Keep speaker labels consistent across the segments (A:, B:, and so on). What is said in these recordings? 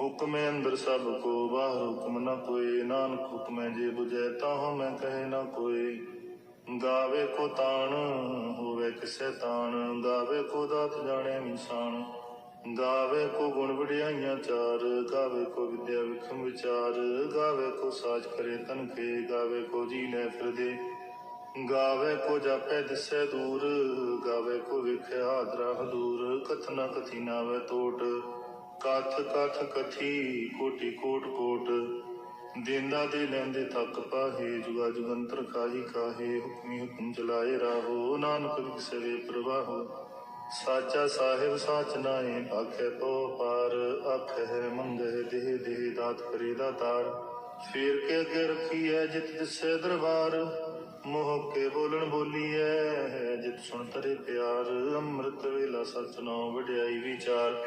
A: ਹੁਕਮੇ ਅੰਦਰ ਸਭ ਕੋ ਬਾਹਰ ਹੁਕਮ ਨ ਕੋਏ ਨਾਨਕ ਹੁਕਮੈ ਜੇ 부ਜੈ ਤਾਹ ਮੈਂ ਕਹੇ ਨ ਕੋਏ ਗਾਵੇ ਕੋ ਤਾਣ, ਹੋਵੇ ਕਿਸੈ ਤਾਣ। ਗਾਵੇ ਕੋ ਦਾਤ ਜਾਣੈ ਮਿਸਾਨ ਗਾਵੇ ਕੋ ਗੁਣ ਵਡਿਆਈਆਂ ਚਾਰ। ਗਾਵੇ ਕੋ ਵਿਦਿਆ ਵਿਖਮ ਵਿਚਾਰ। ਗਾਵੇ ਕੋ ਸਾਜ ਕਰੇ ਤਨ ਕੇ ਗਾਵੇ ਕੋ ਜੀ ਲੈ ਫਿਰਦੇ। ਗਾਵੇ ਕੋ ਜਾਪੈ ਦਿਸੈ ਦੂਰ। ਗਾਵੇ ਕੋ ਵਿਖੇ ਹਾਦਰਾ ਹਦੂਰ। ਕਥਨਾ ਕਥੀ ਨਾਵੇ ਤੋਟ। ਕਥ ਕਥ ਕਥੀ ਕੋਟੀ ਕੋਟ ਕੋਟ। ਦੇਂਦਾ ਦੇ ਲੈਂਦੇ ਥੱਕ ਪਾਹੇ, ਜੁਗਾ ਜੁਗੰਤਰ ਕਾਹੀ ਕਾਹੇ, ਹੁਕਮੀ ਹੁਕਮ ਚਲਾਏ ਰਾਹੋ। ਨਾਨਕ ਵਿਸਰੇ ਪ੍ਰਵਾਹੋ। ਸਾਚਾ ਸਾਹਿਬ ਸਾਚ ਨਾਏ ਆਖੇ ਪੋ ਪਾਰ। ਆਖੇ ਮੰਗੇ ਦੇਹ ਦੇਹ, ਦਾਤ ਕਰੇ ਦਾਤਾਰ ਫੇਰ ਕੇ ਅੱਗੇ ਰੱਖੀ ਹੈ ਜਿਤ ਦਿਸੇ ਦਰਬਾਰ। ਮੋਹ ਕੇ ਬੋਲਣ ਬੋਲੀਐ, ਜਿਤ ਸੁਣ ਤਰੇ ਪਿਆਰ। ਅੰਮ੍ਰਿਤ ਵੇਲਾ ਸਚ ਵਡਿਆਈ ਵਿਚਾਰ।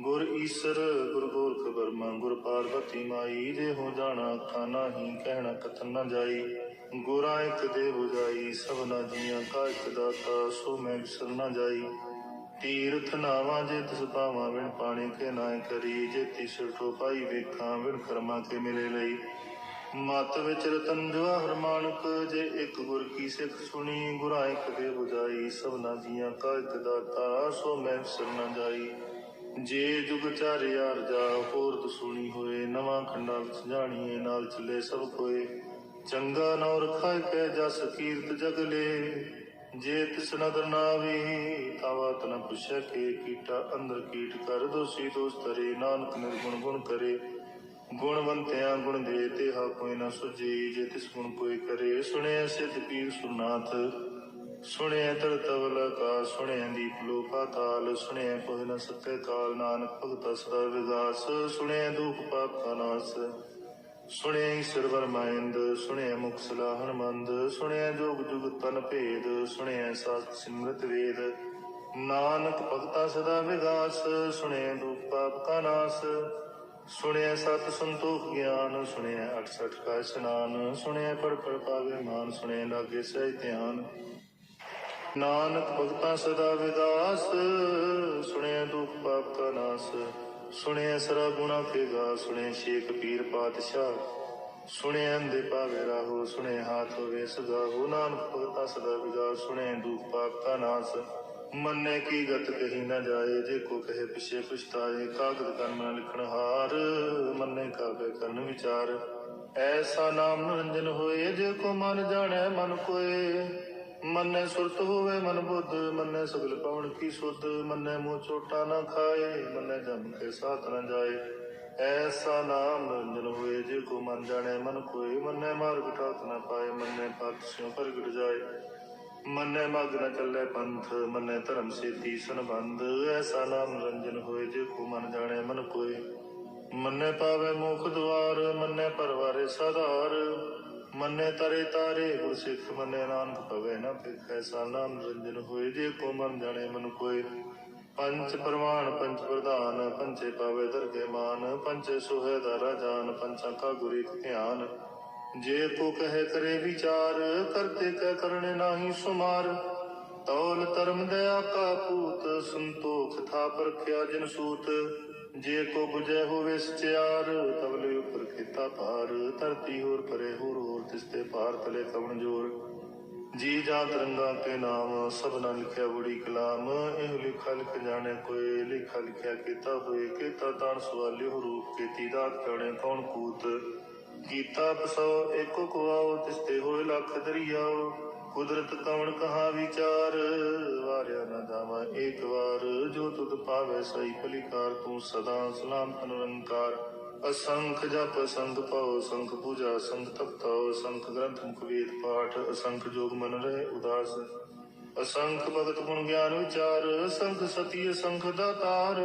A: ਗੁਰ ਈਸਰ, ਗੁਰ ਗੋਰਖ ਬਰਮਾ ਗੁਰ ਪਾਰਵਤੀ ਮਾਈ, ਜੇ ਹੋ ਜਾਣਾ ਖਾਨਾ ਹੀ ਕਹਿਣਾ ਕਥਨ ਨਾ ਜਾਈ। ਗੁਰਾਂ ਇੱਕ ਦੇ 부ਜਾਈ, ਸਭਨਾ ਜੀਆਂ ਕਾ ਇੱਕ ਦਾਤਾ, ਸੋ ਮੈਂ ਵਿਸਰ ਨਾ ਜਾਈ। ਤੀਰਥ ਨਾਵਾਂ, ਜੇ ਤਿਸ ਪਾਵਾਂ ਵਿਣ ਪਾਣੀ ਕੇ ਨਾਇ ਕਰੀ। ਜੇ ਤਿਸ ਟੋ ਪਾਈ ਵੇਖਾਂ ਵਿਣ ਕਰਮਾ ਕੇ ਮਿਲੇ ਲਈ। ਮਤ ਵਿੱਚ ਰਤਨ ਜਵਾਹਰ ਮਾਨਕ ਜੇ ਇੱਕ ਗੁਰ ਕੀ ਸਿੱਖ ਸੁਣੀ, ਗੁਰਾਂ ਇੱਕ ਦੇ 부ਜਾਈ। ਸਭਨਾ ਜੀਆਂ ਕਾ ਇੱਕ ਦਾਤਾ, ਸੋ ਮੈਂ ਵਿਸਰ ਜਾਈ। ਜੇ ਜੁਗ ਚਾਰਿਆ ਰਜਾ ਹੋਰ ਸੁਣੀ ਹੋਏ, ਨਵਾਂ ਖੰਡਾ ਵਿੱਚ ਜਾਣੀਏ, ਨਾਲ ਚੱਲੇ ਸਭ ਕੋਏ। ਚੰਗਾ ਨਾ ਰਖਾਇ ਕੈ ਜਸ ਕੀਰਤ ਜਗਲੇ ਜੇ ਤਿਸ ਨਦਰ ਨਾਵੀ ਤਾਵਾ ਤਨ ਪੁੱਛੈ ਕੇ ਕੀਟਾ, ਅੰਦਰ ਕੀਟ ਕਰ ਦੋਸੀ ਦੋਸ ਤਰੇ, ਨਾਨਕ ਨਿਰਗੁਣ ਗੁਣ ਕਰੇ। ਗੁਣਵੰਤਿਆਂ ਗੁਣ ਦੇ ਤੇ ਹਾ ਕੋਈ ਨਾ ਸੁਜੀ ਜੇ ਤਿਸ ਗੁਣ ਕੋਈ ਕਰੇ। ਸੁਣਿਆ ਸਿਧ ਪੀਰ ਸੁਨਾਥ ਸੁਣਿਆ ਤਰਤਵਲ ਕਾ, ਸੁਣਿਆ ਦੀਪ ਲੋਕਾ ਤਾਲ, ਸੁਣਿਆ ਕੋਹ ਨ ਸਕੇ ਕਾਲ ਨਾਨਕ ਭਗਤ ਸਦਾ ਵਿਗਾਸ ਸੁਣਿਆ ਦੁਖ ਪਾਪ ਕਾ ਨਾਸ। ਸੁਣਿਆ ਈਸ਼ਰ ਵਰਮਾਇੰਦ ਸੁਣਿਆ ਮੁਖ ਸਲਾਹਣ ਮੰਦ ਸੁਣਿਆ ਜੋਗ ਜੁਗ ਤਨ ਭੇਦ, ਸੁਣਿਆ ਸਾਖ ਸਿਮਰਤ ਵੇਦ। ਨਾਨਕ ਭਗਤਾ ਸਦਾ ਵਿਗਾਸ ਸੁਣਿਆ ਦੁਖ ਪਾਪ ਕਾ ਨਾਸ। ਸੁਣਿਆ ਸਤ ਸੰਤੋਖ ਗਿਆਨ, ਸੁਣਿਆ 68 ਕਾ ਇਸ਼ਨਾਨ, ਸੁਣਿਆ ਪੜ ਪੜ ਪਾਵੇ ਮਾਨ, ਸੁਣਿਆ ਲਾਗੇ ਸਹਿ ਧਿਆਨ। ਨਾਨਕ ਭਗਤਾਂ ਸਦਾ ਵਿਦਾਸ, ਸੁਣਿਆ ਦੁਖ ਪਾਪ ਕਾ ਨਾਸ, ਸੁਣਿਆ ਸਰਾ ਗੁਣਾ ਕੇ ਸੁਣਿਆ ਸ਼ੇਖ ਪੀਰ ਪਾਤਸ਼ਾਹ, ਸੁਣਿਆ ਅੰਦੇ ਪਾਵੇ ਰਾਹੋ, ਸੁਣਿਆ ਹਾਥ ਹੋਵੇ ਸਦਾ, ਹੋ ਨਾਨਕ ਭਗਤਾਂ ਸਦਾ ਵਿਦਾਸ, ਸੁਣਿਆ ਦੁਖ ਪਾਪ ਕਾ ਨਾਸ, ਮੰਨੇ ਕੀ ਗਤ ਕਹੀ ਨਾ ਜਾਏ, ਜੇ ਕੋ ਕਹੇ ਪਿਛੇ ਪਛਤਾਏ, ਕਾਗਦ ਕਰਮ ਨਾ ਲਿਖਣ ਹਾਰ, ਮੰਨੇ ਕਾਵੇ ਕਰਨ ਵਿਚਾਰ, ਐਸਾ ਨਾਮ ਨਿਰੰਜਨ ਹੋਏ, ਜੇ ਕੋ ਮਨ ਜਾਣੈ ਮਨ ਕੋਏ ਮੰਨੇ ਸੁਰਤ ਹੋਵੇ ਮਨ ਬੁੱਧ, ਮੰਨੇ ਸਗਲ ਪਵਨ ਕੀ ਸੁਧ, ਮੰਨੇ ਮੂੰਹ ਚੋਟਾ ਨਾ ਖਾਏ, ਮੰਨੇ ਜਮ ਕੇ ਸਾਥ ਨਾ ਜਾਏ। ਐਸਾ ਨਾਮ ਨਿਰੰਜਨ ਹੋਏ, ਜੇ ਕੋ ਮਨ ਜਾਣੈ ਮਨ ਕੋਏ ਮੰਨੇ ਮਾਰਗ ਠਾਕ ਨਾ ਪਾਏ, ਮੰਨੇ ਪਤ ਸਿਉ ਪ੍ਰਗਟ ਜਾਏ। ਮੰਨੇ ਮਗ ਨ ਚੱਲੇ ਪੰਥ, ਮੰਨੇ ਧਰਮ ਸੇਤੀ ਸੰਬੰਧ। ਐਸਾ ਨਾਮ ਨਿਰੰਜਨ ਹੋਏ, ਜੇ ਕੋ ਮਨ ਜਾਣੈ ਮਨ ਕੋਈ ਮੰਨੇ ਪਾਵੇ ਮੁਖ ਦੁਆਰ, ਮੰਨੇ ਪਰਵਾਰੇ ਸਦਾਰ ਮੰਨੇ ਤਰੇ ਤਾਰੇ, ਗੁਰ ਸਿੱਖ ਮੰਨੇ ਨਾਨਕ ਭਵੇ ਨਾ ਭਿਖ ਐਸਾ ਨਾਮ ਨਿਰੰਜਨ ਹੋਏ ਜੇ ਕੋ ਮਨ ਜਾਣੇ ਮਨ ਕੋਏ। ਪੰਚ ਪ੍ਰਮਾਣ, ਪੰਚ ਪ੍ਰਧਾਨ, ਪੰਚੇ ਪਾਵੇ ਦਰਗੇ ਮਾਨ, ਪੰਚੇ ਸੁਹੇ ਦਾਰਾ ਜਾਨ, ਪੰਚਾਂ ਕਾ ਗੁਰੀ ਧਿਆਨ। ਜੇ ਕੋ ਕਹੇ ਕਰੇ ਵਿਚਾਰ ਕਰਤੇ ਕਹਿ ਕਰਨੇ ਨਾਹੀ ਸੁਮਾਰ। ਤੌਲ ਧਰਮ ਦਇਆ ਕਾ ਪੂਤ ਸੰਤੋਖ ਥਾ ਪਰਖਿਆ ਜਿਨ ਸੂਤ। ਜੇ ਕੋ 부ਜੈ ਹੋਵੇ ਸਚਿਆਰ, ਤਵਲੇ ਉਪਰ ਕੀਤਾ ਭਾਰ, ਧਰਤੀ ਹੋਰ ਪਰੇ ਹੋਰ ਹੋਰ ਤਿਸਤੇ ਭਾਰ ਤਲੇ ਕਵਣ ਜੋਰ। ਜੀ ਜਾਂ ਤਰੰਗਾ ਕੇ ਨਾਮ, ਸਭਨਾ ਲਿਖਿਆ ਬੜੀ ਕਲਾਮ। ਇਹ ਲਿਖਾ ਲਿਖ ਜਾਣੇ ਕੋਏ, ਲਿਖਾ ਲਿਖਿਆ ਕੀਤਾ ਹੋਏ। ਕੀਤਾ ਤਾਣ ਸਵਾਲਿਓ ਰੂਪ, ਕੀਤੀ ਦਾਤ ਕਣੇ ਕੌਣ ਕੂਤ। ਕੀਤਾ ਪਸੋ ਏਕੋ ਕੁਆਓ ਤਿਸਤੇ ਹੋਏ ਲੱਖ ਦਰਿਆਓ। ਕੁਦਰਤ ਕਵਣ ਕਹਾ ਵਿਚਾਰ, ਵਾਰਿਆ ਨਾ ਜਾਵਾ ਏਕ ਵਾਰ। ਜੋ ਤੁਧ ਪਾਵੇ ਸਹੀ ਭਲੀਕਾਰ, ਤੂੰ ਸਦਾ ਸਲਾਮਤ ਨਿਰੰਕਾਰ ਅਸੰਖ ਜਪ ਸੰਖ ਭਾਉ ਸੰਖ ਪੂਜਾ ਸੰਖ ਤਪਤਾਉ ਸੰਖ ਗ੍ਰੰਥ ਮੁਖ ਵੇਦ ਪਾਠ, ਅਸੰਖ ਜੋਗ ਮਨ ਰਹੇ ਉਦਾਸ। ਅਸੰਖ ਭਗਤ ਗੁਣ ਗਿਆਨ ਵਿਚਾਰ ਅਸੰਖ ਸਤੀ ਅਸੰਖ ਦਾਤਾਰ।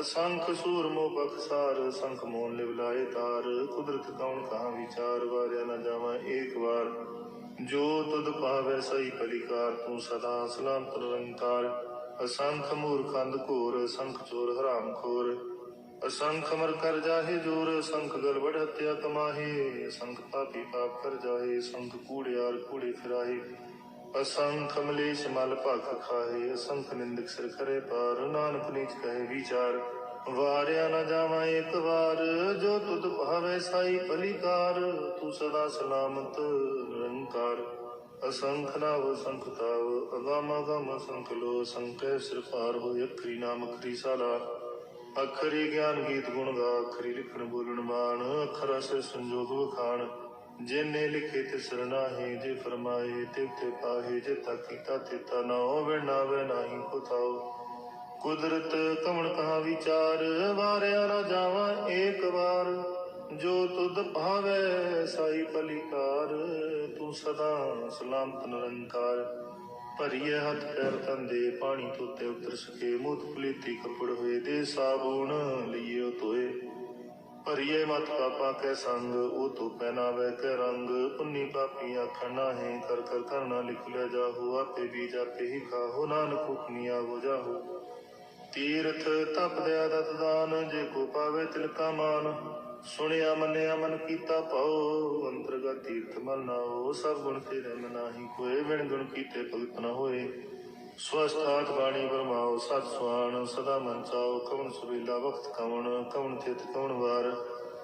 A: ਅਸੰਖ ਸੂਰ ਮੋ ਬਖਸਾਰ ਸੰਖ ਮੋਨ ਲਿਵ ਲਾਏ ਤਾਰ। ਕੁਦਰਤ ਕੌਣ ਕਹਾ ਵਿਚਾਰ, ਵਾਰਿਆ ਨਾ ਜਾਵਾ ਏਕ ਵਾਰ। ਜੋ ਤੁਧ ਪਾਵੇ ਸਹੀ ਭਲੀਕਾਰ ਤੂੰ ਸਦਾ ਸਲਾਮਤ ਨਿਰੰਕਾਰ। ਅਸੰਖ ਮੂਰਖੰਦ ਘੋਰ ਅਸੰਖ ਚੋਰ ਹਰਾਮ ਖੋਰ। ਅਸੰਖ ਮਰ ਕਰ ਜਾਹੇ ਜੋਰ, ਅਸੰਖ ਗਰਬੜ ਹੱਤਿਆ ਕਮਾਹੇ। ਅਸੰਖ ਪਾਪੀ ਪਾਪ ਕਰ ਜਾਹੇ, ਅਸੰਖ ਕੂੜਿਆਰ ਕੂੜੇ ਫਿਰਾਹੇ। ਅਸੰਖ ਮਲੇਸ਼ ਮਲ ਭਖ ਖਾਹੇ, ਅਸੰਖ ਨਿੰਦਕ ਸਿਰ ਖਰੇ ਪਾਰ ਨਾਨਕ ਨੀਚ ਕਹੇ ਵਿਚਾਰ, ਵਾਰਿਆ ਨਾ ਜਾਵਾਂ ਇੱਕ ਵਾਰ। ਜੋ ਤੁਧ ਭਾਵੇ ਸਾਈ ਭਲੀਕਾਰ, ਤੂੰ ਸਦਾ ਸਲਾਮਤ ਨਿਰੰਕਾਰ। ਅਸੰਖ ਨਾਵ ਸੰਖ ਤਾਵ, ਅਗਮ ਅਗਮ ਸੰਖ ਲੋ ਸੰਖੇ ਸਿਰ ਪਾਰ ਹੋਇ ਅਖਰੀ ਨਾਮ ਅਖਰੀ ਸਾਲਾ। ਅਖਰੀ ਗਿਆਨ ਗੀਤ ਗੁਣ ਗਾ, ਅਖਰੀ ਲਿਖਣ ਬੋਲਣ ਮਾਨ ਅਖਰ ਸੇ ਸੰਜੋਗ ਵਖਾਣ। ਜਿਨੇ ਲਿਖੇ ਤੇ ਸਰਨਾਹੀ ਜੇ ਫਰਮਾਏ ਤੇ ਤੇ ਪਾਹੇ, ਜੇ ਤਾ ਕੀਤਾ ਤੇ ਤਾ ਨਾ ਹੋਵੇ, ਨਾ ਵੇ ਨਾਹੀ ਕੁਤਾਓ ਕੁਦਰਤ ਕਮਣ ਕਹਾ ਵਿਚਾਰ, ਵਾਰਿਆ ਨਾ ਜਾਵਾਂ ਏਕ ਵਾਰ। ਜੋ ਤੁਧ ਭਾਵੇ, ਸਾਈ ਭਲੀਕਾਰ ਤੂੰ ਸਦਾ ਸਲਾਮਤ ਨਿਰੰਕਾਰ। ਭਰੀਏ ਹੱਥ ਪੈਰ ਤੰਦੇ, ਪਾਣੀ ਧੋਤੇ ਉਤਰ ਸਕੇ, ਮੁੱਤ ਪਲੀਤੀ ਕੱਪੜ ਹੋਏ ਦੇ ਸਾਬੂਣ ਲਈਏ ਧੋਏ। ਭਰੀਏ ਮਤ ਪਾਪਾ ਕੈ ਸੰਗ, ਉਹ ਤੋ ਪਹਿਨਾਵੇ ਕੈ ਰੰਗ। ਪੁੰਨੀ ਪਾਪੀ ਆਖਣ ਨਾਹੀਂ, ਕਰ ਕਰ ਕਰਨਾ ਲਿਖ ਲੈ ਜਾਹੂ। ਆਪੇ ਵੀ ਜਾਪੇ ਹੀ ਖਾਹੋ, ਨਾਨਕ ਹੁਕਮੀ ਆਵੋ ਜਾਹੋ। ਤੀਰਥ ਤਪ ਦਿਆ ਦਤ ਦਾਨ, ਜੇ ਕੋ ਪਾਵੇ ਤਿਲਕਾ ਮਾਨ। ਸੁਣਿਆ, ਮੰਨਿਆ, ਮਨ ਕੀਤਾ ਪਾਉ ਅੰਤਰਗਤ ਤੀਰਥ ਮਲ ਸਭ ਗੁਣ ਤੇਰੇ ਮਨਾਹੀ ਕੋਏ ਵਿਣ ਗੁਣ ਕੀਤੇ ਭਗਤ ਨ ਹੋਏ। ਸਵਸਥਾਤ ਬਾਣੀ ਬਰਮਾਓ, ਸਤ ਸੁਆਣ ਸਦਾ ਮਨ ਚਾਓ, ਕਵਣ ਸੁਬੇਲਾ ਵਕਤ ਕਵਣ ਕਵਣ ਤਿਤ ਕਵਣ ਵਾਰ।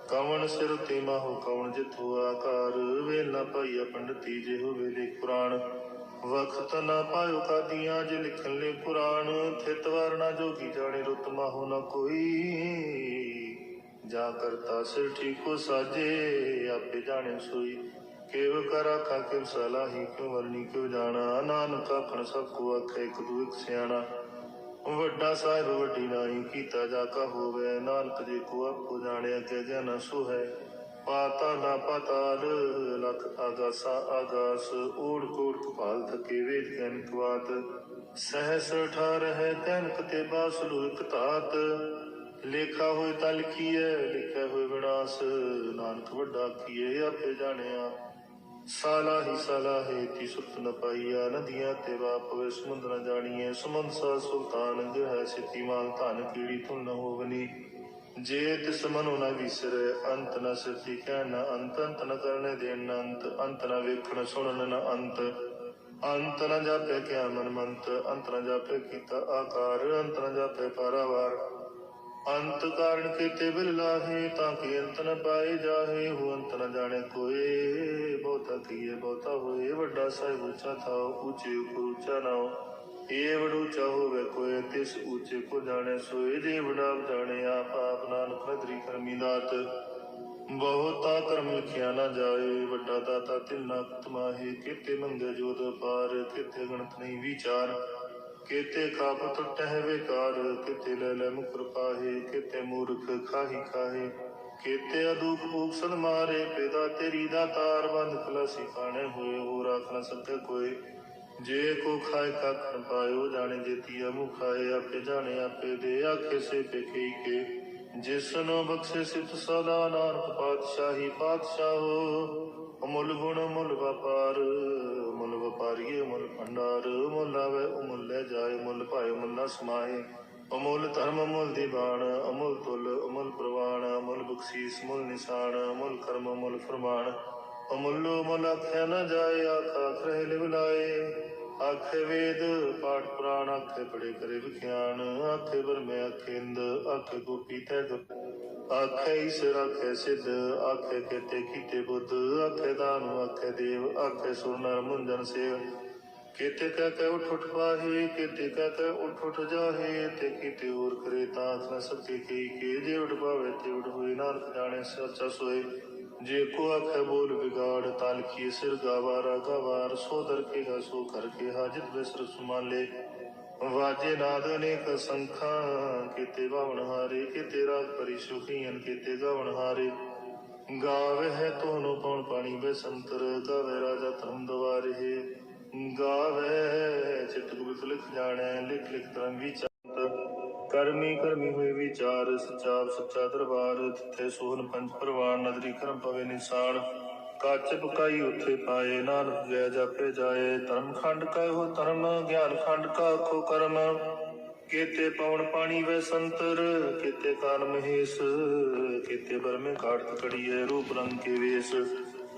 A: ਕਵਣ ਸਿਰ ਤੇ ਮਾਹੋ, ਕਵਣ ਜਿਥੋ ਆਕਾਰ। ਵੇਲ ਨਾ ਪਾਈਆ ਪੰਡਤੀ ਜੇ ਹੋਵੇ ਲੇ ਪੁਰਾਣ। ਵਕਤ ਨਾ ਪਾਇਓ ਕਾਦੀਆਂ, ਜੇ ਲਿਖਣ ਲੈ ਕੁਰਾਨ ਥਿਤ ਵਾਰ ਨਾ ਜੋਗੀ ਜਾਣੇ, ਰੁਤ ਮਾਹੋ ਨਾ ਕੋਈ। ਜਾ ਕਰਤਾ ਸਿਰ ਠੀਕੋ ਸਾਜੇ, ਆਪੇ ਜਾਣੇ ਸੋਈ। ਕਿਵ ਕਰ ਆਖਾ ਕਿਵ ਸਲਾਹੀ ਕਿਉ ਵਰਨੀ ਕਿਉ ਜਾਣਾ। ਨਾਨਕ ਆਖਣ ਸਭ ਕੋ ਆਖੇ ਇੱਕ ਦੂ ਇੱਕ ਸਿਆਣਾ। ਵੱਡਾ ਸਾਹਿਬ ਵੱਡੀ ਨਾਈ ਕੀਤਾ ਜਾ ਕਾ ਹੋਵੇ। ਨਾਨਕ ਜੀ ਕੋ ਆਪੋ ਜਾਣਿਆ ਕਿ ਜਨ ਸੋ ਹੈ। ਪਾਤਾ ਨਾ ਪਾਤਾਲ, ਲਖ ਆਗਾਸਾ ਆਗਾਸ। ਓੜ ਕੋੜ ਕਪਾਲ ਥਕੇ ਵੇਦ ਗਿਆਨ ਕਵਾਤ ਸਹਸ ਠਾਰ ਹੈ ਤਨਕ ਤੇ ਬਾਸਲੂ ਇਕ ਧਾਤ। ਲੇਖਾ ਹੋਏ ਤਾਂ ਲਿਖੀਐ ਲਿਖਿਆ ਹੋਏ ਵਿਨਾਸ਼ ਨਾਨਕ ਵੱਡਾ ਕੀਏ ਆਪੇ ਜਾਣਿਆ। ਸਾਲਾ ਹੀ ਸਾਲਾ ਹੈ ਤੀ ਸੁਤ ਨ ਪਾਈਆ, ਨਦੀਆਂ ਤੇ ਵਾਪ ਵੇ ਸਮੁੰਦ ਨ ਜਾਣੀਏ ਸਮੁੰਦ ਸਾ ਸੁਲਤਾਨ ਜੋ ਹੈ ਸਿੱਤੀ ਮਾਨ ਧਨ ਕੀੜੀ ਤੁਲ ਨ ਹੋਵਨੀ। ਜੇ ਤਿਸ ਮਨੁ ਨ ਵਿਸਰੇ, ਅੰਤ ਨ ਸਿਰਤੀ ਕਹਿ ਨ ਅੰਤ ਅੰਤ ਨ ਕਰਨੇ ਦੇਣ ਨ ਅੰਤ ਅੰਤ ਨ ਵੇਖਣ ਸੁਣਨ ਨ ਅੰਤ। ਅੰਤ ਨ ਜਾਪੇ ਕਿਆ ਮਨ ਮੰਤ ਅੰਤ ਨ ਜਾਪੇ ਕੀਤਾ ਆਕਾਰ, ਅੰਤ ਨ ਜਾਪੇ ਪਾਰਾਵਾਰ। ਅੰਤ ਕਾਰਣ ਕੀਤੇ ਬਿਲ ਲਾਹੇ, ਤਾਂ ਕਿ ਅੰਤ ਨ ਪਾਏ ਜਾਹੇ ਹੋ ਅੰਤ ਨ ਜਾਣੇ ਕੋਏ। ਬਹੁਤਾ ਕੀਏ, ਬਹੁਤਾ ਹੋਏ, ਵੱਡਾ ਸਾਹਿਬ ਉੱਚਾ ਥਾਉ, ਉੱਚੇ ਉਪਰ ਉੱਚਾ ਨਾਉ ਏ ਵਡ ਉੱਚਾ ਕੋਏ, ਤਿਸ ਉੱਚੇ ਕੋ ਜਾਣੇ ਸੋਏ। ਜੇ ਵਡਾ ਜਾਣੇ, ਆਪ ਆਪ ਨਾਨਕ ਨਦਰੀ ਕਰਮੀ ਦਾਤ। ਬਹੁਤਾ ਕਰਮ ਲਿਖਿਆ ਨਾ ਜਾਏ, ਵੱਡਾ ਦਾਤਾ ਤਿੰਨਾ ਤਮਾਹੇ ਕਿਤੇ ਮੰਗੇ ਜੋਦ ਪਾਰ ਕਿਤੇ ਗਣਤ ਨਹੀਂ ਵਿਚਾਰ। ਕਿਤੇ ਕਾਪ ਟਹਿਵੇ ਲੈ ਲੈ ਮੁਕਰ ਪਾਹੇ ਕਿਤੇ ਮੂਰਖ ਖਾਹੀ ਖਾਹੇ। ਕਿਤੇ ਅਦੂਪ ਭੂਖ ਸਦ ਮਾਰੇ ਪੈਦਾ ਤੇਰੀ ਦਾ ਤਾਰ ਬੰਦ ਕਲਸੀ ਖਾਣੇ ਹੋਏ ਹੋ ਰੱਖ ਨ ਸਕੇ ਜੇ ਕੋ ਖਾਏ ਕੱਖ ਪਾਇਓ, ਜਾਣੇ ਜੇਤੀ ਅਮੁ ਖਾਏ, ਆਪੇ ਜਾਣੇ ਆਪੇ ਦੇ, ਆਖੇ ਸੇ ਪੇਖੀ ਕੇ ਜਿਸ ਨੂੰ ਬਖਸ਼ੇ ਸਿਤ ਸਦਾ ਨਾਨਕ ਪਾਤਸ਼ਾਹੀ ਪਾਤਸ਼ਾਹੋ। ਅਮੁੱਲ ਗੁਣ ਮੁੱਲ ਵਪਾਰ, ਮੁੱਲ ਵਪਾਰੀਏ ਮੁੱਲ ਭੰਡਾਰ। ਮੁੱਲ ਆਵੇ ਮੁੱਲ ਲੈ ਜਾਏ, ਮੁੱਲ ਭਾਏ, ਮੁੱਲ ਨਾ ਸਮਾਏ। ਅਮੁੱਲ ਧਰਮ ਅਮੁੱਲ ਦੀਵਾਨ ਅਮੁੱਲ ਤੁਲ ਅਮੁੱਲ ਪ੍ਰਵਾਨ ਅਮੁੱਲ ਬਖਸ਼ੀਸ ਮੁੱਲ ਨਿਸ਼ਾਨ, ਅਮੁੱਲ ਕਰਮ, ਅਮੁੱਲ ਫਰਮਾਨ। ਅਮੁੱਲੋ ਮੁੱਲ ਆਖਿਆ ਨਾ ਜਾਏ, ਆਖ ਖਰੇ ਲਿਵ ਲਾਏ ਆਖੇ ਵੇਦ, ਪਾਠ ਪੁਰਾਣ, ਆਖੇ ਪੜੇ ਕਰੇ ਵਿਖਿਆਨ ਆਖੇ ਬਰਮੇ ਆਖੇ ਇੰਦ ਆਖੇ ਗੋਪੀ ਤੈ ਗੁਰ ਆਖੇ ਈਸ਼ਰ, ਆਖੇ ਸਿੱਧ, ਆਖੇ ਕੇਤੇ ਕੀਤੇ ਬੁੱਧ। ਆਖੇ ਦਾਨੁ, ਆਖੇ ਦੇਵ, ਆਖੇ ਸੁਰ ਨਰ ਮੁੰਜਨ ਸੇਵ। ਕਿਤੇ ਕਾ ਕੈ ਉਠ ਉਠ ਵਾਹੇ, ਕਿਤੇ ਕਾ ਕੈ ਉਠ ਉਠ ਜਾਹੇ, ਤੇ ਕਿਤੇ ਹੋਰ ਕਰੇ ਤਾਂ ਨ ਸਕੇ ਕੀ ਕੇ, ਜੇ ਉਠ ਪਾਵੇ ਤੇ ਉਠ ਹੋਏ, ਨਾਨਕ ਜਾਣੇ ਸੱਚਾ ਸੋਏ। ਜੇ ਕੋ ਆਖੇ ਬੋਲ ਵਿਗਾੜ, ਤਾਲ ਕੀ ਸਿਰ ਗਾਵਾਰਾ ਗਵਾਰ ਸੋ ਦਰ ਕੇ ਗਾ ਸੋ ਕਰ ਕੇ ਹਾਜਤ ਬਿਸਰ ਸੁਮਾਲੇ ਵਾਜੇ ਨਾਦ ਅਨੇਕ ਸੰਖਾਂ, ਕਿਤੇ ਬਾਵਣ ਹਾਰੇ, ਕੀਤੇ ਰਾਗ ਪਰੀ ਸੁਖੀਆਂ ਕੀਤੇ ਗਾਵਣ ਹਾਰੇ। ਗਾਵੇ ਹੈ ਤੋਨੋ ਪਉਣ ਪਾਣੀ ਬਸੰਤਰ ਗਾਵੇ ਰਾਜਾ ਧਰਮ ਦਵਾਰੇ। ਗਾਵੇ ਚਿਤ ਗੁਪਤ ਜਾਣੈ, ਲਿਖ ਲਿਖ ਤਰੰਗ ਵਿਚਾਰ ਕਰਮੀ ਕਰਮੀ ਹੋਏ ਵਿਚਾਰ, ਸਚਾਪ ਸੱਚਾ ਦਰਬਾਰ ਤਿੱਥੇ ਸੋਹਨ ਪੰਜ ਪਰਵਾਰ ਨਦਰੀ ਕਰਮ ਪਵੇ ਨਿਸਾਨ। ਕੱਚ ਬੁਕਾਈ ਉੱਥੇ ਪਾਏ, ਨਾਨਕ ਜੈ ਜਾਪੇ ਜਾਏ। ਧਰਮ ਖੰਡ ਕਾ ਹੋ ਧਰਮ, ਗਿਆਨ ਖੰਡ ਕਾ ਖੋ ਕਰਮ। ਕੀਤੇ ਪਵਨ ਪਾਣੀ ਵੈ ਸੰਤਰ, ਕੀਤੇ ਕਾਲ ਮਹੇਸ਼, ਕੀਤੇ ਬਰਮੇ ਕਾਟ ਕੜੀਏ, ਰੂਪ ਰੰਗ ਕੇ ਵੇਸ।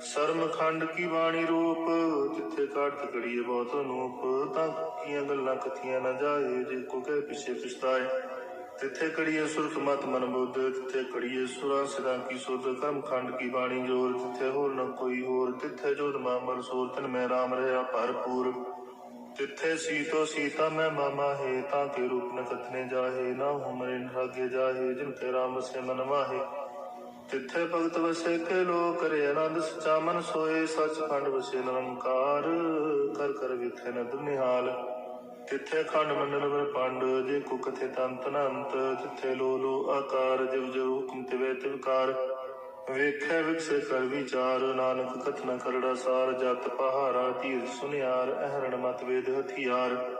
A: ਸਰਮ ਖੰਡ ਕੀ ਬਾਣੀ ਰੂਪ? ਤਿੱਥੇ ਕਾਟ ਕੜੀਏ ਬਹੁਤ ਅਨੂਪ। ਤਾਂ ਕੀਆਂ ਗੱਲਾਂ ਕਥੀਆਂ ਨਾ ਜਾਏ, ਜੇ ਕੋ ਕਹੇ ਪਿਛੇ ਪਛਤਾਏ। ਤਿੱਥੇ ਕੜੀਏ ਸੁਰਤ ਮਤ ਮਨ ਬੁੱਧ ਤਿੱਥੇ ਕੜੀਏ ਸੁਰਾਂ ਸਿਰਾਂ ਕੀ ਸੁਧ। ਕਰਮ ਖੰਡ ਕੀ ਬਾਣੀ ਜੋਰ ਤਿੱਥੇ ਹੋਰ ਨ ਕੋਈ ਹੋਰ। ਤਿੱਥੇ ਜੋਤ ਮਾਮਰ ਸੋਰ, ਤਨ ਮੈਂ ਰਾਮ ਰਹਾ ਭਰਪੂਰ। ਤਿੱਥੇ ਸੀਤੋ ਸੀਤਾ ਮੈਂ ਮਾਮਾ ਹੈ, ਤਾਂ ਕੇ ਰੂਪ ਨ ਕਥਨੇ ਜਾਹੇ। ਨਾ ਹੁਮਰੇ ਨਾਗੇ ਜਾਹੇ, ਜਿਨ ਤੇ ਰਾਮ ਸੇ ਮਨ ਮਾਹੇ। ਤਿੱਥੇ ਭਗਤ ਵਸੇ ਕੇ ਲੋ ਕਰੇ ਆਨੰਦ ਸਚਾ ਮਨ ਸੋਏ ਸਚ ਖੰਡ ਵਸੇ ਨਿਰੰਕਾਰ। ਕਰ ਕਰ ਵਿਖੇ ਨਦ ਨਿਹਾਲ। ਤਿੱਥੇ ਖੰਡ ਮੰਡਲ ਵਰ ਪੰਡ, ਜੇ ਕੁ ਕਥੇ ਤੰਤ ਅਨੰਤ ਤਿੱਥੇ ਲੋ ਲੋ ਆਕਾਰ, ਜਿਵ ਜਿਵ ਹੁਕਮ ਤਿਵੇ ਤਿਵਕਾਰ ਵੇਖੈ ਵਿਖਸੇ ਕਰ ਵਿਚਾਰ, ਨਾਨਕ ਕਥਨ ਕਰੜਾ ਸਾਰ। ਜਤ ਪਹਾਰਾ ਧੀਰ ਸੁਨਿਆਰ, ਅਹਰਣ ਮਤ ਵੇਦ ਹਥਿਆਰ।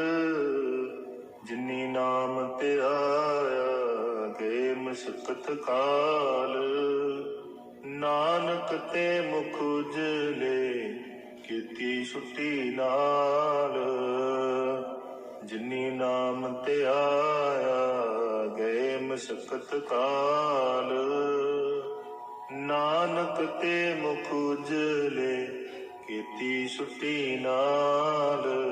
A: ਜਿਨੀ ਨਾਮ ਤੇ ਆਇਆ ਕੇ ਮਸਕਤ ਕਾਲ। ਨਾਨਕ ਤੇ ਮੁਖ ਉਜਲੇ ਕੀਤੀ ਛੁੱਟੀ ਨਾਲ। ਜਿਨੀ ਨਾਮ ਤੇ ਆਇਆ ਗਏ ਮਸਕਤ ਕਾਲ। ਨਾਨਕ ਤੇ ਮੁਖ ਉਜਲੇ ਕੀਤੀ ਛੁੱਟੀ ਨਾਲ।